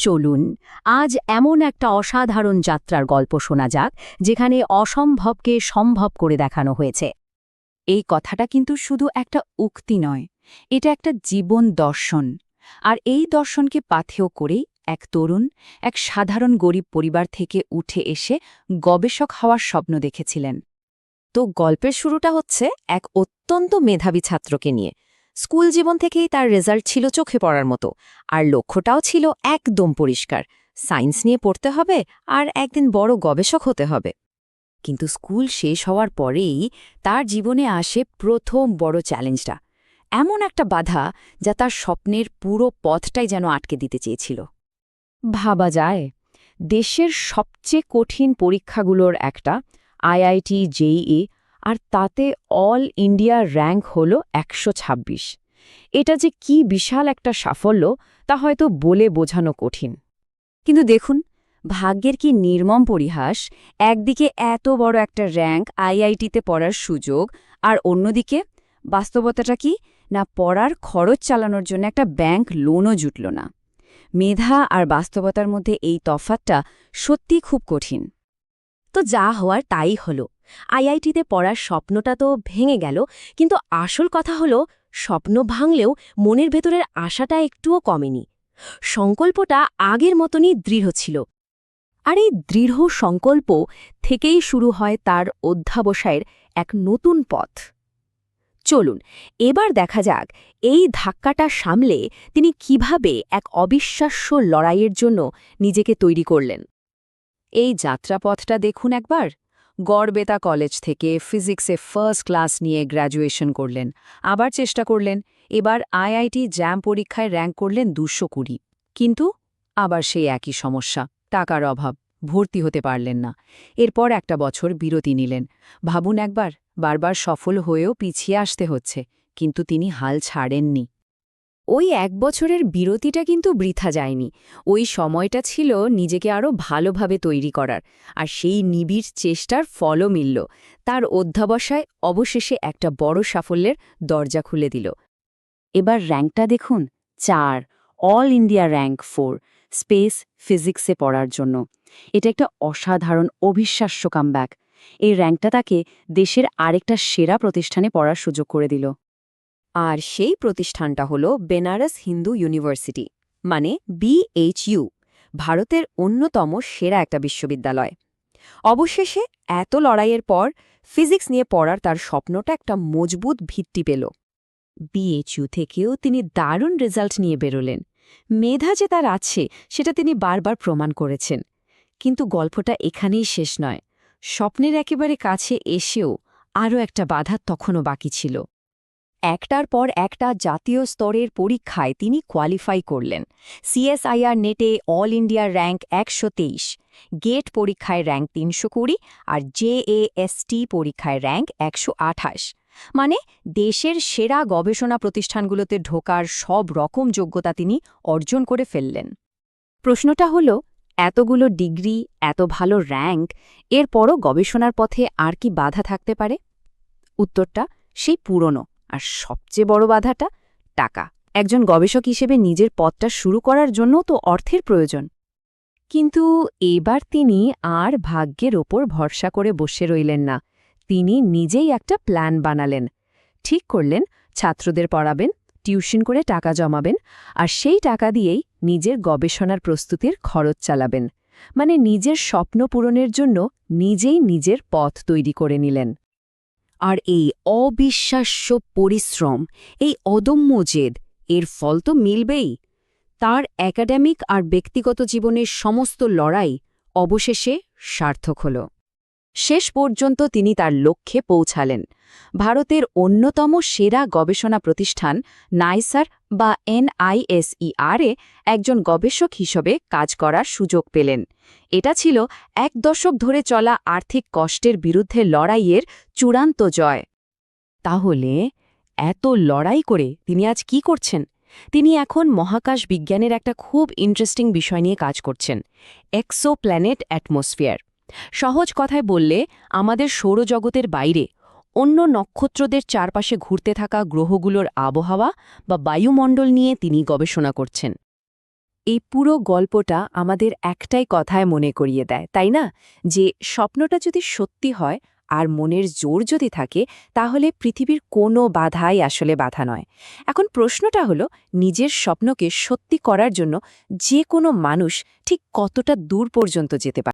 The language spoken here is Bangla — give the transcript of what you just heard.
চলুন, আজ এমন একটা অসাধারণ যাত্রার গল্প শোনা যাক, যেখানে অসম্ভবকে সম্ভব করে দেখানো হয়েছে। এই কথাটা কিন্তু শুধু একটা উক্তি নয়, এটা একটা জীবন দর্শন। আর এই দর্শনকে পাথেয় করেই এক তরুণ, এক সাধারণ গরিব পরিবার থেকে উঠে এসে গবেষক হওয়ার স্বপ্ন দেখেছিলেন। তো গল্পের শুরুটা হচ্ছে এক অত্যন্ত মেধাবী ছাত্রকে নিয়ে। স্কুল জীবন থেকেই তার রেজাল্ট ছিল চোখে পড়ার মতো। আর লক্ষ্যটাও ছিল একদম পরিষ্কার। সায়েন্স নিয়ে পড়তে হবে আর একদিন বড় গবেষক হতে হবে। কিন্তু স্কুল শেষ হওয়ার পরেই তার জীবনে আসে প্রথম বড় চ্যালেঞ্জটা। এমন একটা বাধা যা তার স্বপ্নের পুরো পথটাই যেন আটকে দিতে চেয়েছিল। ভাবা যায়, দেশের সবচেয়ে কঠিন পরীক্ষাগুলোর একটা, আইআইটি, জেইই আর তাতে অল ইন্ডিয়া র্যাঙ্ক হল একশো ছাব্বিশ। এটা যে কি বিশাল একটা সাফল্য, তা হয়তো বলে বোঝানো কঠিন। কিন্তু দেখুন, ভাগ্যের কি নির্মম পরিহাস, একদিকে এত বড় একটা র্যাঙ্ক আইআইটিতে পড়ার সুযোগ, আর অন্যদিকে বাস্তবতাটা কি, না পড়ার খরচ চালানোর জন্য একটা ব্যাংক লোনও জুটল না। মেধা আর বাস্তবতার মধ্যে এই তফাতটা সত্যি খুব কঠিন। তো যা হওয়ার তাই হলো। আইআইটিতে পড়ার স্বপ্নটা তো ভেঙে গেল, কিন্তু আসল কথা হলো স্বপ্ন ভাঙলেও মনের ভেতরের আশাটা একটুও কমেনি। সংকল্পটা আগের মতনই দৃঢ় ছিল। আর এই দৃঢ় সংকল্প থেকেই শুরু হয় তার অধ্যাবসায়ের এক নতুন পথ। চলুন, এবার দেখা যাক এই ধাক্কাটা সামলে তিনি কীভাবে এক অবিশ্বাস্য লড়াইয়ের জন্য নিজেকে তৈরি করলেন। এই যাত্রাপথটা দেখুন একবার। গড়বেতা কলেজ থেকে ফিজিক্সে ফার্স্ট ক্লাস নিয়ে গ্র্যাজুয়েশন করলেন। আবার চেষ্টা করলেন, এবার আইআইটি জ্যাম পরীক্ষায় র্যাঙ্ক করলেন দুশো কুড়ি। কিন্তু আবার সেই একই সমস্যা, টাকার অভাব, ভর্তি হতে পারলেন না। এরপর একটা বছর বিরতি নিলেন। ভাবুন একবার, বারবার সফল হয়েও পিছিয়ে আসতে হচ্ছে, কিন্তু তিনি হাল ছাড়েননি। ওই এক বছরের বিরতিটা কিন্তু বৃথা যায়নি। ওই সময়টা ছিল নিজেকে আরও ভালোভাবে তৈরি করার, আর সেই নিবিড় চেষ্টার ফলও মিলল। তার অধ্যাবসায় অবশেষে একটা বড় সাফল্যের দরজা খুলে দিল। এবার র্যাঙ্কটা দেখুন, চার, all India rank four, space ফিজিক্সে পড়ার জন্য। এটা একটা অসাধারণ, অবিশ্বাস্য কামব্যাক। এই র্যাঙ্কটা তাকে দেশের আরেকটা সেরা প্রতিষ্ঠানে পড়ার সুযোগ করে দিল। আর সেই প্রতিষ্ঠানটা হল বেনারস হিন্দু ইউনিভার্সিটি মানে বিএইচইউ ভারতের অন্যতম সেরা একটা বিশ্ববিদ্যালয়। অবশেষে এত লড়াইয়ের পর ফিজিক্স নিয়ে পড়ার তার স্বপ্নটা একটা মজবুত ভিত্তি পেল। বিএইচইউ থেকেও তিনি দারুণ রেজাল্ট নিয়ে বেরোলেন। মেধা যে তার আছে, সেটা তিনি বারবার প্রমাণ করেছেন। কিন্তু গল্পটা এখানেই শেষ নয়। স্বপ্নের একেবারে কাছে এসেও আরও একটা বাধা তখনও বাকি ছিল। একটার পর একটা জাতীয় স্তরের পরীক্ষায় তিনি কোয়ালিফাই করলেন। সিএসআইআর নেটে অল ইন্ডিয়া র্যাঙ্ক একশো তেইশ গেট পরীক্ষায় র্যাঙ্ক তিনশো কুড়ি আর জেএএসটি পরীক্ষায় র্যাঙ্ক একশো আঠাশ। মানে দেশের সেরা গবেষণা প্রতিষ্ঠানগুলোতে ঢোকার সব রকম যোগ্যতা তিনি অর্জন করে ফেললেন। প্রশ্নটা হল, এতগুলো ডিগ্রি, এত ভালো র্যাঙ্ক এরপরও গবেষণার পথে আর কি বাধা থাকতে পারে? উত্তরটা সেই পুরনো। আর সবচেয়ে বড় বাধাটা টাকা। একজন গবেষক হিসেবে নিজের পথটা শুরু করার জন্য তো অর্থের প্রয়োজন। কিন্তু এবার তিনি আর ভাগ্যের ওপর ভরসা করে বসে রইলেন না। তিনি নিজেই একটা প্ল্যান বানালেন। ঠিক করলেন, ছাত্রদের পড়াবেন, টিউশন করে টাকা জমাবেন আর সেই টাকা দিয়েই নিজের গবেষণার প্রস্তুতির খরচ চালাবেন। মানে নিজের স্বপ্ন পূরণের জন্য নিজেই নিজের পথ তৈরি করে নিলেন। আর এই অবিশ্বাস্য পরিশ্রম, এই অদম্য জেদ, এর ফল তো মিলবেই। তার একাডেমিক আর ব্যক্তিগত জীবনের সমস্ত লড়াই অবশেষে সার্থক হল। শেষ পর্যন্ত তিনি তার লক্ষ্যে পৌঁছালেন। ভারতের অন্যতম সেরা গবেষণা প্রতিষ্ঠান নাইসার বা এনআইএসইআরএ একজন গবেষক হিসেবে কাজ করার সুযোগ পেলেন। এটা ছিল এক দশক ধরে চলা আর্থিক কষ্টের বিরুদ্ধে লড়াইয়ের চূড়ান্ত জয়। তাহলে এত লড়াই করে তিনি আজ কি করছেন? তিনি এখন মহাকাশ বিজ্ঞানের একটা খুব ইন্টারেস্টিং বিষয় নিয়ে কাজ করছেন এক্সো প্ল্যানেট অ্যাটমসফিয়ার সহজ কথায় বললে, আমাদের সৌরজগতের বাইরে, অন্য নক্ষত্রদের চারপাশে ঘুরতে থাকা গ্রহগুলোর আবহাওয়া বা বায়ুমণ্ডল নিয়ে তিনি গবেষণা করছেন। এই পুরো গল্পটা আমাদের একটাই কথায় মনে করিয়ে দেয়, তাই না? যে স্বপ্নটা যদি সত্যি হয় আর মনের জোর যদি থাকে, তাহলে পৃথিবীর কোনো বাধাই আসলে বাধা নয়। এখন প্রশ্নটা হলো, নিজের স্বপ্নকে সত্যি করার জন্য যে কোনো মানুষ ঠিক কতটা দূর পর্যন্ত যেতে পারে?